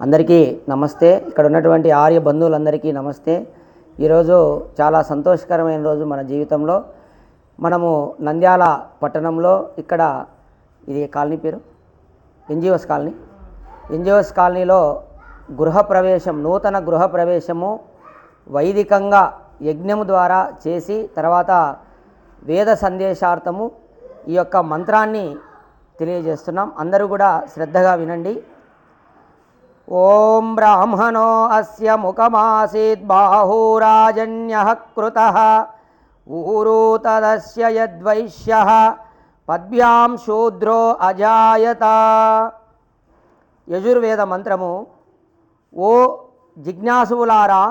అందరికీ నమస్తే. ఇక్కడ ఉన్నటువంటి ఆర్య బంధువులందరికీ నమస్తే. ఈరోజు చాలా సంతోషకరమైన రోజు మన జీవితంలో. మనము నంద్యాల పట్టణంలో ఇక్కడ ఇది కాలనీ పేరు? NGOs colony. ఎన్జిఓస్ కాలనీలో గృహప్రవేశం నూతన గృహప్రవేశము వైదికంగా యజ్ఞము ద్వారా చేసి తర్వాత వేద సందేశార్థము ఈ యొక్క మంత్రాన్ని తెలియజేస్తున్నాం. అందరూ కూడా శ్రద్ధగా వినండి. ఓం బ్రాహ్మణో అస్య ముఖమాసీత్ బాహూరాజన్య కృత ఊరూ తదస్య యద్వైశ్య పద్భ్యాం శూద్రో అజాయత. యజుర్వేద మంత్రము ఓ జిజ్ఞాసువులారా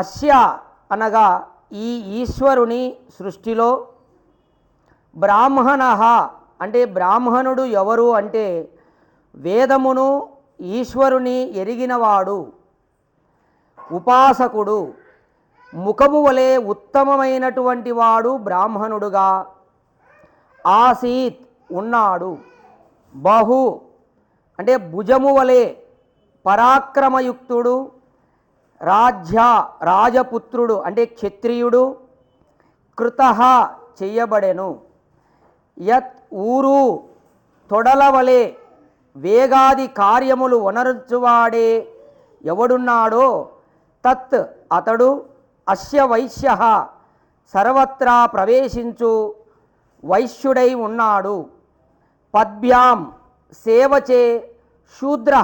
అస్య అనగా ఈ ఈశ్వరుని సృష్టిలో బ్రాహ్మణ అంటే బ్రాహ్మణుడు ఎవరు అంటే వేదమును ఈశ్వరుని ఎరిగినవాడు ఉపాసకుడు ముఖము వలె ఉత్తమమైనటువంటి వాడు బ్రాహ్మణుడుగా ఆసీత్ ఉన్నాడు. బహు అంటే భుజము వలె పరాక్రమయుక్తుడు రాజ్య రాజపుత్రుడు అంటే క్షత్రియుడు కృత చెయ్యబడెను యత్ ఊరు తొడలవలే వేగాది కార్యములు వనరుచువాడే ఎవడున్నాడో తత్ అతడు అస్య వైశ్య సర్వత్రా ప్రవేశించు వైశ్యుడై ఉన్నాడు. పద్భ్యాం సేవచే శూద్ర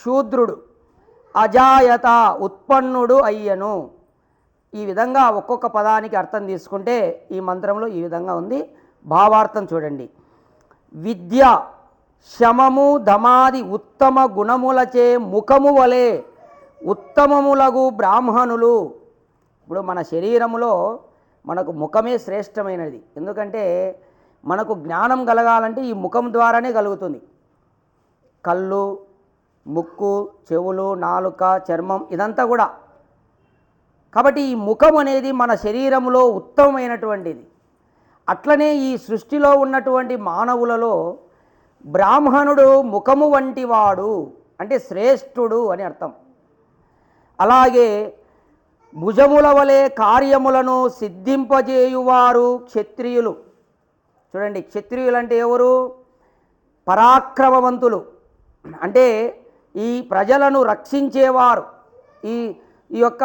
శూద్రుడు అజాయత ఉత్పన్నుడు అయ్యను. ఈ విధంగా ఒక్కొక్క పదానికి అర్థం తీసుకుంటే ఈ మంత్రంలో ఈ విధంగా ఉంది. భావార్థం చూడండి. విద్య శమము దమాది ఉత్తమ గుణములచే ముఖము వలె ఉత్తమములగు బ్రాహ్మణులు. ఇప్పుడు మన శరీరములో మనకు ముఖమే శ్రేష్టమైనది. ఎందుకంటే మనకు జ్ఞానం కలగాలంటే ఈ ముఖం ద్వారానే కలుగుతుంది. కళ్ళు ముక్కు చెవులు నాలుక చర్మం ఇదంతా కూడా. కాబట్టి ఈ ముఖం అనేది మన శరీరంలో ఉత్తమమైనటువంటిది. అట్లనే ఈ సృష్టిలో ఉన్నటువంటి మానవులలో బ్రాహ్మణుడు ముఖము వంటి వాడు అంటే శ్రేష్ఠుడు అని అర్థం. అలాగే భుజముల వలె కార్యములను సిద్ధింపజేయువారు క్షత్రియులు. చూడండి క్షత్రియులు అంటే ఎవరు? పరాక్రమవంతులు. అంటే ఈ ప్రజలను రక్షించేవారు. ఈ ఈ యొక్క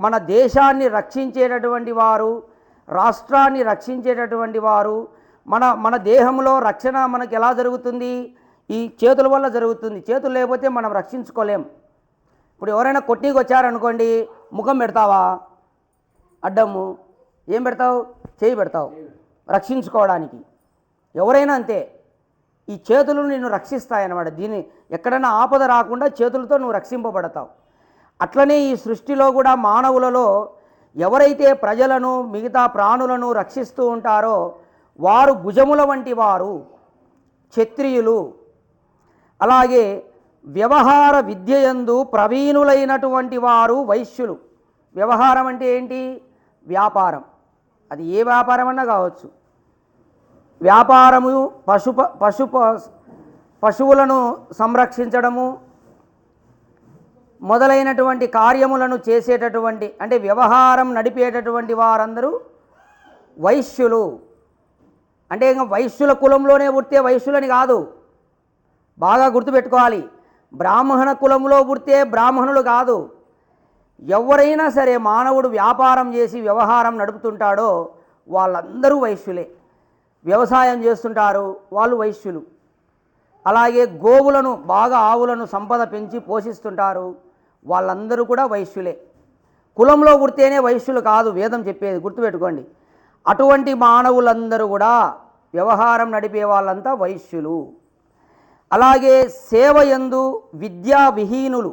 మన దేశాన్ని రక్షించేటటువంటి వారు రాష్ట్రాన్ని రక్షించేటటువంటి వారు మన మన దేహంలో రక్షణ మనకు ఎలా జరుగుతుంది? ఈ చేతుల వల్ల జరుగుతుంది. చేతులు లేకపోతే మనం రక్షించుకోలేం. ఇప్పుడు ఎవరైనా కొట్టికి వచ్చారనుకోండి ముఖం పెడతావా? అడ్డము. ఏం పెడతావు? చేయి పెడతావు. రక్షించుకోవడానికి. ఎవరైనా అంతే. ఈ చేతులు నిన్ను రక్షిస్తాయన్నమాట. దీన్ని ఎక్కడైనా ఆపద రాకుండా చేతులతో నువ్వు రక్షింపబడతావు. అట్లనే ఈ సృష్టిలో కూడా మానవులలో ఎవరైతే ప్రజలను మిగతా ప్రాణులను రక్షిస్తూ ఉంటారో వారు భుజముల వంటి వారు క్షత్రియులు. అలాగే వ్యవహార విద్యయందు ప్రవీణులైనటువంటి వారు వైశ్యులు. వ్యవహారం అంటే ఏంటి? వ్యాపారం. అది ఏ వ్యాపారం అన్నా కావచ్చు. వ్యాపారము పశు పశు పశువులను సంరక్షించడము మొదలైనటువంటి కార్యములను చేసేటటువంటి అంటే వ్యవహారం నడిపేటటువంటి వారందరూ వైశ్యులు. అంటే ఇంకా వైశ్యుల కులంలోనే పుడితే వైశ్యులని కాదు. బాగా గుర్తుపెట్టుకోవాలి. బ్రాహ్మణ కులంలో పుడితే బ్రాహ్మణులు కాదు. ఎవరైనా సరే మానవుడు వ్యాపారం చేసి వ్యవహారం నడుపుతుంటాడో వాళ్ళందరూ వైశ్యులే. వ్యవసాయం చేస్తుంటారు వాళ్ళు వైశ్యులు. అలాగే గోవులను బాగా ఆవులను సంపద పెంచి పోషిస్తుంటారు. వాళ్ళందరూ కూడా వైశ్యులే కులంలో పుడితేనే వైశ్యులు కాదు వేదం చెప్పేది గుర్తుపెట్టుకోండి. అటువంటి మానవులందరూ కూడా వ్యవహారం నడిపే వాళ్ళంతా వైశ్యులు అలాగే సేవ యందు విద్యా విహీనులు.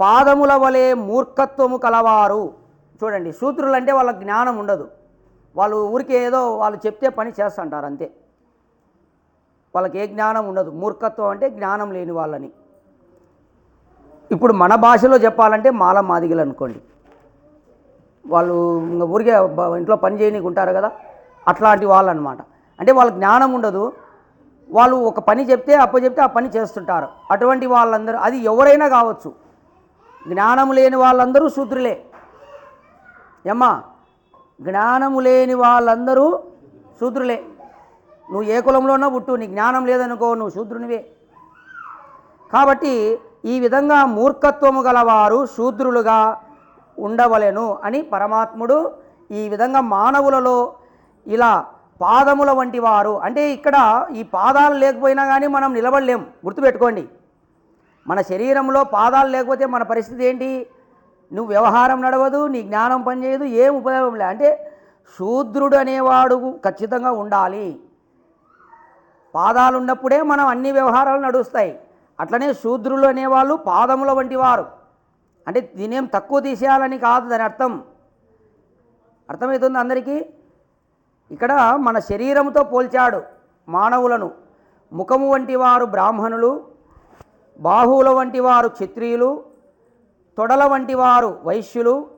పాదముల వలె మూర్ఖత్వము కలవారు. చూడండి శూద్రులు అంటే వాళ్ళ జ్ఞానం ఉండదు. వాళ్ళు ఊరికే ఏదో వాళ్ళు చెప్తే పని చేస్తుంటారు అంతే. వాళ్ళకి ఏ జ్ఞానం ఉండదు. మూర్ఖత్వం అంటే జ్ఞానం లేని వాళ్ళని. ఇప్పుడు మన భాషలో చెప్పాలంటే మాల మాదిగలు అనుకోండి. వాళ్ళు ఇంకా ఊరికే ఇంట్లో పని చేయనీకి ఉంటారు కదా అట్లాంటి వాళ్ళు అనమాట అంటే వాళ్ళ జ్ఞానం ఉండదు. వాళ్ళు ఒక పని చెప్తే అప్పు చెప్తే ఆ పని చేస్తుంటారు. అటువంటి వాళ్ళందరూ అది ఎవరైనా కావచ్చు. జ్ఞానం లేని వాళ్ళందరూ శూద్రులే. ఏమ్మా జ్ఞానము లేని వాళ్ళందరూ శూద్రులే. నువ్వు ఏ కులంలోనో పుట్టు నీ జ్ఞానం లేదనుకో నువ్వు శూద్రునివే. కాబట్టి ఈ విధంగా మూర్ఖత్వము గలవారు శూద్రులుగా ఉండవలెను అని పరమాత్ముడు ఈ విధంగా మానవులలో ఇలా పాదముల వంటి వారు అంటే ఇక్కడ ఈ పాదాలు లేకపోయినా కానీ మనం నిలబడలేం. గుర్తుపెట్టుకోండి. మన శరీరంలో పాదాలు లేకపోతే మన పరిస్థితి ఏంటి? నువ్వు వ్యవహారం నడవదు నీ జ్ఞానం పనిచేయదు ఏం ఉపయోగం లే. అంటే శూద్రుడు అనేవాడు ఖచ్చితంగా ఉండాలి. పాదాలు ఉన్నప్పుడే మనం అన్ని వ్యవహారాలు నడుస్తాయి. అట్లనే శూద్రులు అనేవాళ్ళు పాదముల వంటి వారు. అంటే దీనేం తక్కువ తీసేయాలని కాదు దాని అర్థం. అర్థమవుతుంది అందరికీ? ఇక్కడ మన శరీరంతో పోల్చాడు మానవులను. ముఖము వంటి వారు బ్రాహ్మణులు బాహువుల వంటి వారు క్షత్రియులు తొడల వంటి వారు వైశ్యులు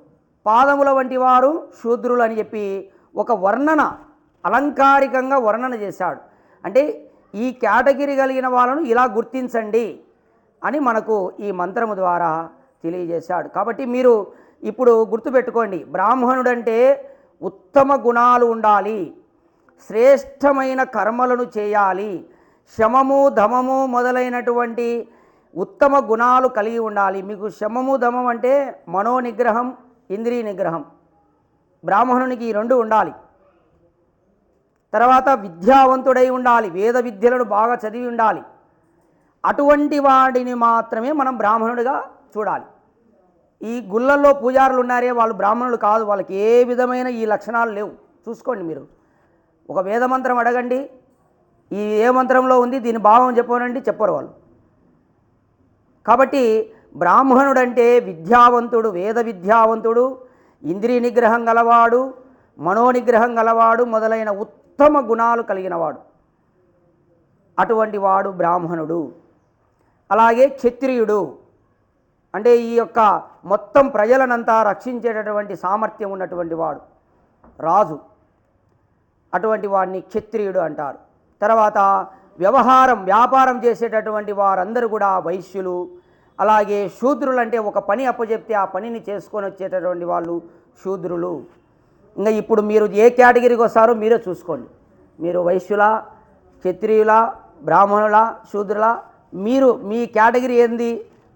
పాదముల వంటి వారు శూద్రులు అని చెప్పి ఒక వర్ణన అలంకారికంగా వర్ణన చేశాడు. అంటే ఈ కేటగిరీ కలిగిన వాళ్ళను ఇలా గుర్తించండి అని మనకు ఈ మంత్రము ద్వారా తెలియజేశాడు. కాబట్టి మీరు ఇప్పుడు గుర్తుపెట్టుకోండి బ్రాహ్మణుడంటే ఉత్తమ గుణాలు ఉండాలి శ్రేష్టమైన కర్మలను చేయాలి శమము ధమము మొదలైనటువంటి ఉత్తమ గుణాలు కలిగి ఉండాలి. మీకు శమము ధమం అంటే మనోనిగ్రహం ఇంద్రియ నిగ్రహం. బ్రాహ్మణునికి ఈ రెండు ఉండాలి. తర్వాత విద్యావంతుడై ఉండాలి వేద విద్యలను బాగా చదివి ఉండాలి. అటువంటి వాడిని మాత్రమే మనం బ్రాహ్మణుడిగా చూడాలి. ఈ గుళ్ళల్లో పూజారులు ఉన్నారే వాళ్ళు బ్రాహ్మణులు కాదు వాళ్ళకి ఏ విధమైన ఈ లక్షణాలు లేవు. చూసుకోండి మీరు. ఒక వేద మంత్రం అడగండి. ఈ ఏ మంత్రంలో ఉంది దీని భావం చెప్పనండి చెప్పరు వాళ్ళు. కాబట్టి బ్రాహ్మణుడంటే విద్యావంతుడు వేద విద్యావంతుడు ఇంద్రియ నిగ్రహం గలవాడు మనోనిగ్రహం గలవాడు మొదలైన ఉత్తమ గుణాలు కలిగినవాడు. అటువంటి వాడు బ్రాహ్మణుడు. అలాగే క్షత్రియుడు. అంటే ఈ యొక్క మొత్తం ప్రజలనంతా రక్షించేటటువంటి సామర్థ్యం ఉన్నటువంటి వాడు. రాజు. అటువంటి వాడిని క్షత్రియుడు అంటారు. తర్వాత వ్యవహారం వ్యాపారం చేసేటటువంటి వారందరూ కూడా వైశ్యులు. అలాగే శూద్రులు అంటే ఒక పని అప్పచెప్తే ఆ పనిని చేసుకొని వచ్చేటటువంటి వాళ్ళు శూద్రులు. ఇంకా ఇప్పుడు మీరు ఏ కేటగిరీకి వస్తారో మీరే చూసుకోండి. మీరు వైశ్యుల క్షత్రియుల బ్రాహ్మణుల శూద్రుల మీరు మీ కేటగిరీ ఏంది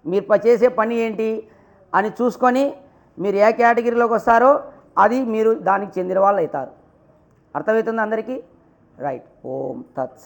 మీరు ప- చేసే పని ఏంటి అని చూసుకొని మీరు ఏ కేటగిరీలోకి వస్తారో అది మీరు దానికి చెందిన వాళ్ళు అవుతారు అర్థమవుతుంది అందరికీ? రైట్. ఓం తత్స